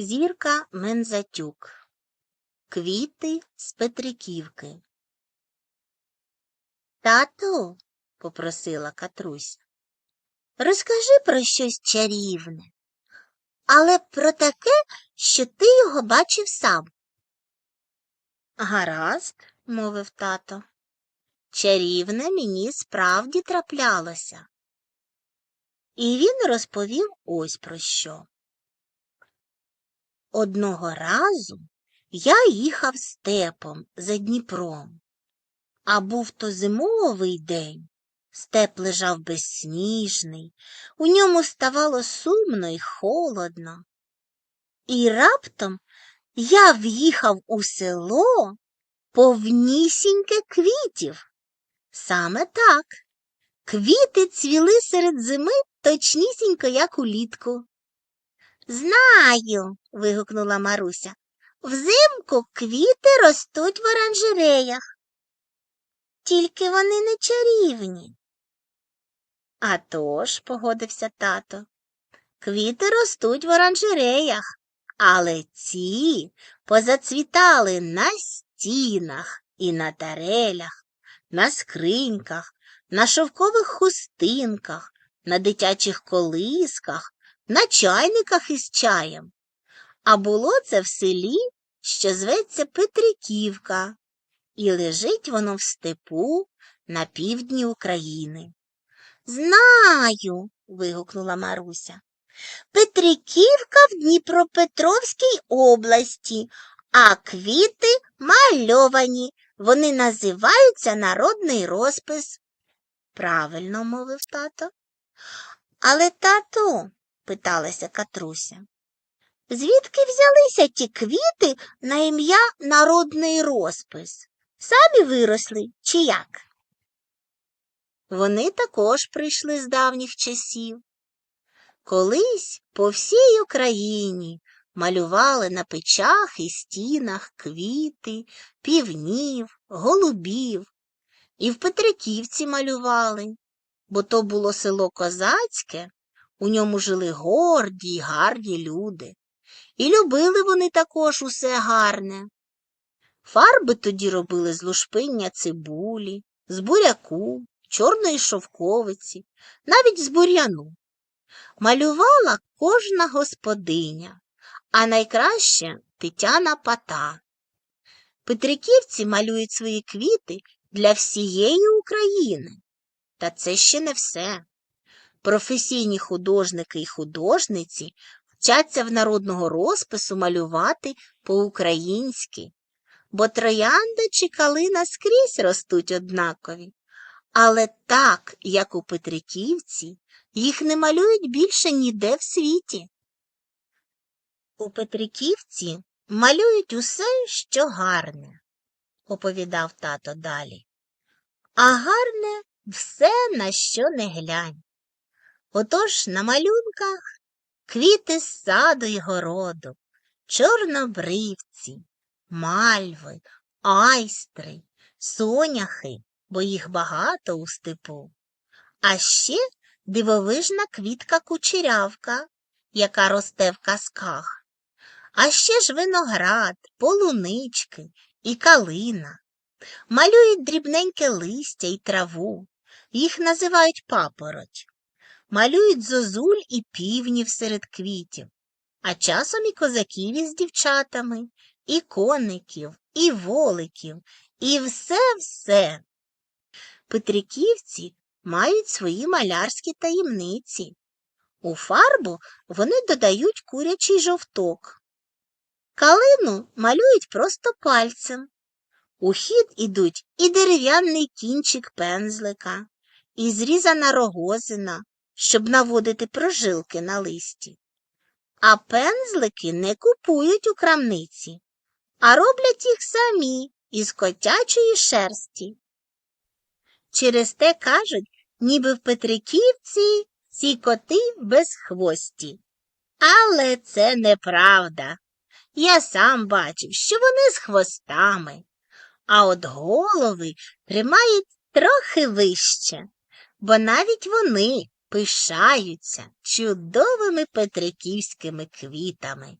Зірка Мензатюк. Квіти з Петриківки. Тату, попросила Катрусь, розкажи про щось чарівне, але про таке, що ти його бачив сам. Гаразд, мовив тато. Чарівне мені справді траплялося. І він розповів ось про що. Одного разу я їхав степом за Дніпром, а був то зимовий день. Степ лежав безсніжний, у ньому ставало сумно й холодно. І раптом я в'їхав у село повнісіньке квітів. Саме так. Квіти цвіли серед зими точнісінько, як улітку. Знаю. вигукнула Маруся. Взимку квіти ростуть в оранжереях. Тільки вони не чарівні. «А тож», – погодився тато, квіти ростуть в оранжереях, але ці позацвітали на стінах і на тарелях, на скриньках, на шовкових хустинках, на дитячих колисках, на чайниках із чаєм. А було це в селі, що зветься Петриківка, і лежить воно в степу на півдні України. Знаю. вигукнула Маруся. Петриківка в Дніпропетровській області, а квіти мальовані. Вони називаються народний розпис. Правильно мовив тато. Але, тату, питалася Катруся, звідки взялися ті квіти на ім'я народний розпис? Самі виросли, чи як? Вони також прийшли з давніх часів. Колись по всій Україні малювали на печах і стінах квіти, півнів, голубів, і в Петриківці малювали, бо то було село козацьке, у ньому жили горді й гарні люди, і любили вони також усе гарне. Фарби тоді робили з лушпиння цибулі, з буряку, чорної шовковиці, навіть з бур'яну. Малювала кожна господиня, а найкраще Тетяна Пата. Петриківці малюють свої квіти для всієї України. Та це ще не все. Професійні художники і художниці вчаться в народного розпису малювати по-українськи, бо троянда чи калина скрізь ростуть однакові. Але так, як у Петриківці, їх не малюють більше ніде в світі. У Петриківці малюють усе, що гарне, оповідав тато далі. А гарне все, на що не глянь. Отож на малюнках квіти з саду й городу, чорнобривці, мальви, айстри, соняхи, бо їх багато у степу. А ще дивовижна квітка кучерявка, яка росте в казках. А ще ж виноград, полунички і калина. Малюють дрібненьке листя і траву, їх називають папороть. Малюють зозуль і півнів серед квітів, а часом і козаків із дівчатами, і коників, і воликів, і все-все. Петриківці мають свої малярські таємниці. У фарбу вони додають курячий жовток. Калину малюють просто пальцем. У хід ідуть і дерев'яний кінчик пензлика, і зрізана рогозина, щоб наводити прожилки на листі. А пензлики не купують у крамниці, а роблять їх самі із котячої шерсті. Через те кажуть, ніби в Петриківці ці коти безхвості. Але це неправда. Я сам бачив, що вони з хвостами, а от голови тримають трохи вище, бо навіть вони пишаються чудовими петриківськими квітами.